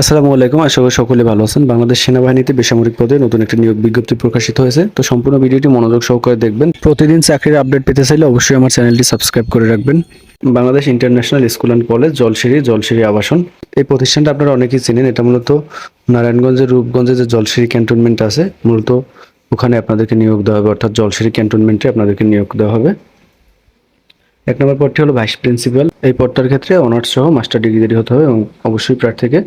আসসালামু আলাইকুম, আশা করি সকলে ভালো আছেন। বাংলাদেশ সেনাবাহিনীতে বেসামরিক পদে নতুন একটি নিয়োগ বিজ্ঞপ্তি প্রকাশিত হয়েছে। তো সম্পূর্ণ ভিডিওটি মনোযোগ সহকারে দেখবেন। প্রতিদিন চাকরির আপডেট পেতে চাইলে অবশ্যই আমার চ্যানেলটি সাবস্ক্রাইব করে রাখবেন। Bangladesh international school and college Jolshiri Jolshiri Abashon. এই প্রতিষ্ঠানটা আপনারা অনেকেই চিনেন। এটা মূলত নারায়ণগঞ্জের রূপগঞ্জে যে জলসিঁড়ি ক্যান্টনমেন্ট আছে, মূলত ওখানে আপনাদেরকে নিয়োগ দেওয়া হবে। অর্থাৎ জলসিঁড়ি ক্যান্টনমেন্টে আপনাদেরকে নিয়োগ দেওয়া হবে। এক নম্বর পদটি হলো ভাইস প্রিন্সিপাল। এই পদটার ক্ষেত্রে অনার্স সহ মাস্টার ডিগ্রি হতে হবে এবং অবশ্যই প্রার্থীকে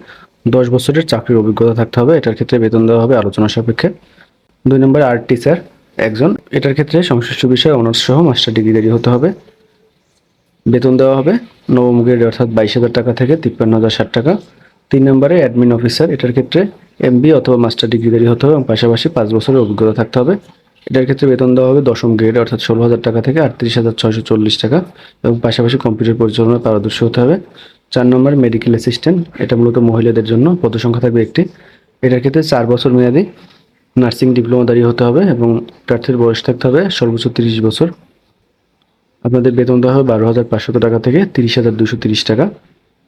দশ বছরের চাকরির অভিজ্ঞতা থাকতে হবে, এটার ক্ষেত্রে বেতন দেওয়া হবে আলোচনা সাপেক্ষে। দুই নম্বর আর্ট টিচার একজন, এটার ক্ষেত্রে সংশ্লিষ্ট বিষয়ে অনার্স সহ মাস্টার ডিগ্রি হতে হবে। বেতন দেওয়া হবে নবম গ্রেড, অর্থাৎ বাইশ হাজার টাকা থেকে তিপ্পান্ন হাজার ষাট টাকা। তিন নম্বরে অ্যাডমিন অফিসার, এটার ক্ষেত্রে এমবি অথবা মাস্টার ডিগ্রি হতে হবে এবং পাশাপাশি পাঁচ বছরের অভিজ্ঞতা থাকতে হবে। এটার ক্ষেত্রে বেতন দেওয়া হবে দশম গ্রেড, অর্থাৎ ষোলো হাজার টাকা থেকে আটত্রিশ হাজার ছয়শো চল্লিশ টাকা এবং পাশাপাশি কম্পিউটার পরিচালনায় পারদর্শী হতে হবে। চার নম্বর মেডিকেল অ্যাসিস্ট্যান্ট এটা মূলত মহিলাদের জন্য পদ সংখ্যা থাকবে একটি। এটার ক্ষেত্রে চার বছর মেয়াদী নার্সিং ডিপ্লোমা দাঁড়িয়ে হতে হবে এবং প্রার্থীর বয়স থাকতে হবে সর্বোচ্চ তিরিশ বছর। আপনাদের বেতন দেওয়া হবে বারো হাজার পাঁচশত টাকা থেকে তিরিশ হাজার দুশো তিরিশ টাকা।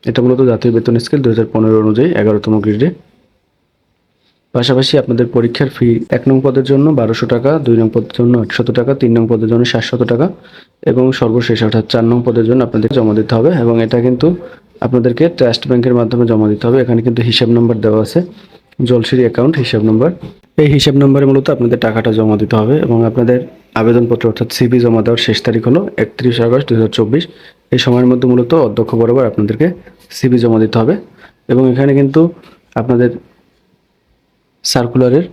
এটা মূলত জাতীয় বেতন স্কেল দু হাজার পনেরো অনুযায়ী এগারোতম গ্রেডে পাশাপাশি আপনাদের পরীক্ষার ফি এক নং পদের জন্য বারোশো টাকা, দুই নং পদের জন্য আটশত টাকা, তিন নং পদের জন্য সাতশত টাকা এবং সর্বশেষ অর্থাৎ চার নং পদের জন্য আপনাদের জমা দিতে হবে এবং এটা কিন্তু আপনাদেরকে ট্রাস্ট ব্যাংকের মাধ্যমে জমা দিতে হবে। এখানে কিন্তু হিসাব নম্বর দেওয়া আছে, জলসিরি অ্যাকাউন্ট হিসাব নম্বর এই হিসাব নম্বরে মূলত আপনাদের টাকাটা জমা দিতে হবে এবং আপনাদের আবেদনপত্র অর্থাৎ সিবি জমা দেওয়ার শেষ তারিখ হলো একত্রিশ আগস্ট দুই হাজার চব্বিশ। এই সময়ের মধ্যে মূলত অধ্যক্ষ বরাবর আপনাদেরকে সিবি জমা দিতে হবে এবং এখানে কিন্তু আপনাদের সার্কুলারের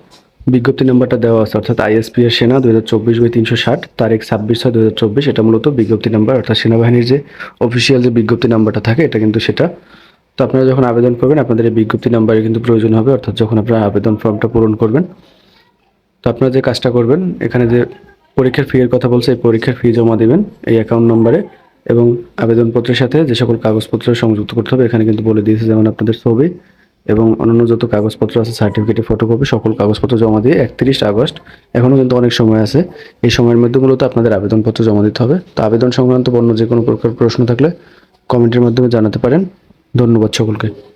বিজ্ঞপ্তি নাম্বারটা দেওয়া আছে, অর্থাৎ আইএসপি এর সেনা দুই হাজার চব্বিশ বাই তিনশো ষাট তারিখ ছাব্বিশ ছয় দু হাজার চব্বিশ, এটা মূলত বিজ্ঞপ্তি নাম্বার অর্থাৎ সেনাবাহিনীর যে অফিসিয়াল যে বিজ্ঞপ্তি নাম্বারটা থাকে, এটা কিন্তু সেটা। তো আপনারা যখন আবেদন করবেন, আপনাদের এই বিজ্ঞপ্তি নাম্বারে কিন্তু প্রয়োজন হবে, অর্থাৎ যখন আপনারা আবেদন ফর্মটা পূরণ করবেন। তো আপনারা যে কাজটা করবেন, এখানে যে পরীক্ষার ফি এর কথা বলছে, এই পরীক্ষার ফি জমা দিবেন এই অ্যাকাউন্ট নম্বরে এবং আবেদনপত্রের সাথে যে সকল কাগজপত্র সংযুক্ত করতে হবে, এখানে কিন্তু বলে দিয়েছে যেমন আপনাদের ছবি এবং অন্যান্য যত কাগজপত্র আছে সার্টিফিকেটের ফটোকপি সকল কাগজপত্র জমা দিয়ে একত্রিশ আগস্ট, এখনও কিন্তু অনেক সময় আছে। এই সময়ের মধ্যে মূলত আপনাদের আবেদনপত্র জমা দিতে হবে। তো আবেদন সংক্রান্ত অন্য যে কোনো প্রকার প্রশ্ন থাকলে কমেন্টের মাধ্যমে জানাতে পারেন। ধন্যবাদ সকলকে।